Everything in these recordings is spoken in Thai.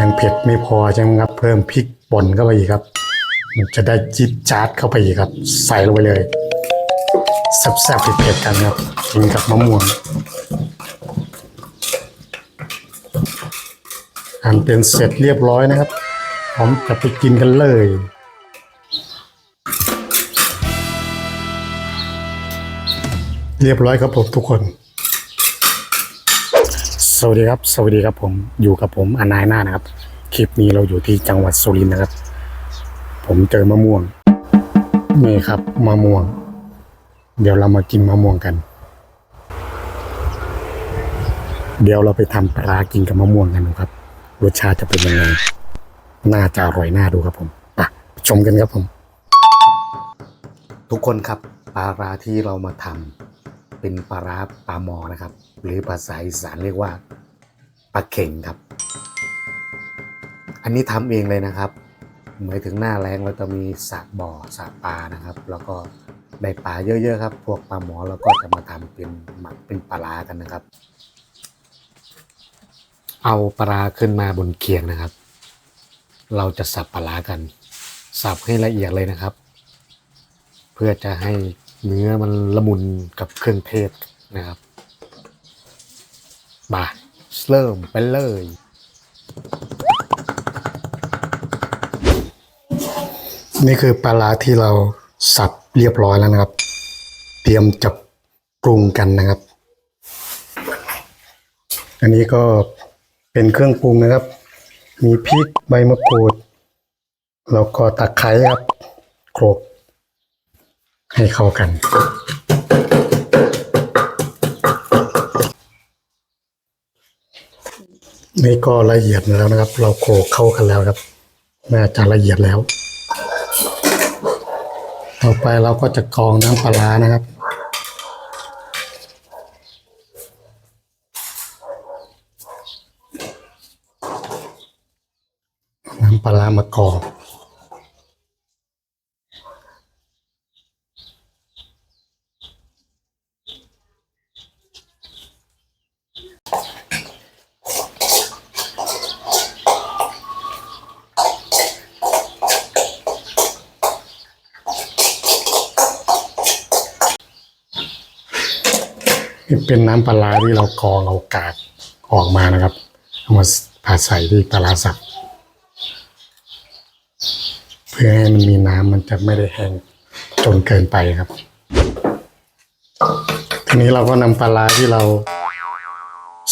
ยังเผ็ดไม่พอใช่ไหมครับ เพิ่มพริกป่นเข้าไปอีกครับ มันจะได้จิ๊ดจ๊าดเข้าไปอีกครับ ใส่ลงไปเลยแซ่บๆเผ็ดๆกันครับกินกับมะม่วงอันเป็นเสร็จเรียบร้อยนะครับพร้อมจะไปกินกันเลยเรียบร้อยครับผมทุกคน สวัสดีครับ สวัสดีครับผมอยู่กับผมอนายหน้านะครับ คลิปนี้เราอยู่ที่จังหวัดสุรินทร์นะครับ ผมเจอมะม่วงนี่ครับมะม่วง เดี๋ยวเรามากินมะม่วงกัน เดี๋ยวเราไปทำปลากินกับมะม่วงกันนะครับรสชาติจะเป็นยังไงน่าจะอร่อยน่าดูครับผมไปชมกันครับผม ทุกคนครับปลาราที่เรามาทำ เป็นปลาร้าปลาหมอนะครับ หรือภาษาอีสานเรียกว่าปลาเข่งครับ อันนี้ทำเองเลยนะครับหมายถึงหน้าแรงเราจะมีสระบ่อสระปลานะครับ แล้วก็ได้ปลาเยอะๆครับ พวกปลาหมอเราก็จะมาทำเป็นหมักเป็นปลาร้ากันนะครับ เอาปลาร้าขึ้นมาบนเขียงนะครับ เราจะสับปลาร้ากัน สับให้ละเอียดเลยนะครับ เพื่อจะให้ เนื้อมันละมุนกับเครื่องเทศนะครับ มาเริ่มไปเลยนี่คือปลาร้าที่เราสับเรียบร้อยแล้วนะครับ เตรียมจะปรุงกันนะครับ อันนี้ก็เป็นเครื่องปรุงนะครับ มีพริกใบมะกรูด แล้วก็ตะไคร้ครับโขลก ให้เข้ากัน นี่ก็ละเอียดแล้วนะครับ เราโขลกเข้ากันแล้วครับน่าจะละเอียดแล้ว ต่อไปเราก็จะกรองน้ำปลานะครับน้ำปลาร้ามากรอง เป็นน้ำปลาร้าที่เรากรองเอากากออกมานะครับเอามาผ่าใส่ที่ปลาสับเพื่อให้มันมีน้ำมันจะไม่ได้แห้งจนเกินไปครับ ทีนี้เราก็นำปลาร้าที่เรา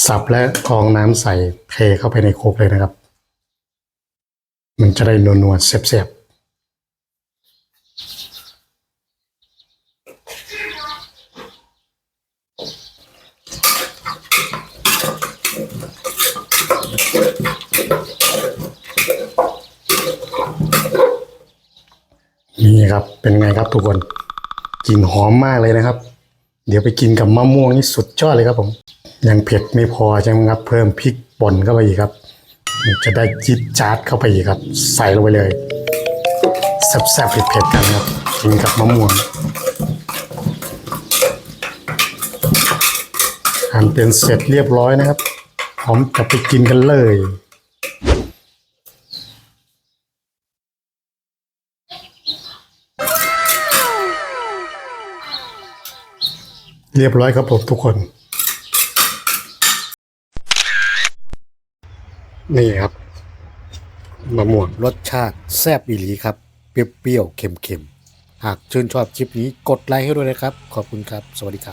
สับและกรองน้ำใส่เทเข้าไปในโคกเลยนะครับ มันจะได้นัวๆเสียบๆ นี่ครับ เป็นไงครับทุกคนกลิ่นหอมมากเลยนะครับ เดี๋ยวไปกินกับมะม่วงนี่สุดยอดเลยครับผม ยังเผ็ดไม่พอใช่ไหมครับ เพิ่มพริกป่นเข้าไปอีกครับ จะได้จิ๊ดจ๊าดเข้าไปอีกครับ ใส่ลงไปเลยแซ่บๆเผ็ดๆกันครับ กินกับมะม่วงอันเป็นเสร็จเรียบร้อยนะครับ พร้อมจะไปกินกันเลย เรียบร้อยครับผมทุกคน นี่ครับมะม่วงรสชาติแซ่บอีหลีครับ เปรี้ยวๆเค็มๆ หากชื่นชอบคลิปนี้กดไลค์ให้ด้วยนะครับ ขอบคุณครับ สวัสดีครับ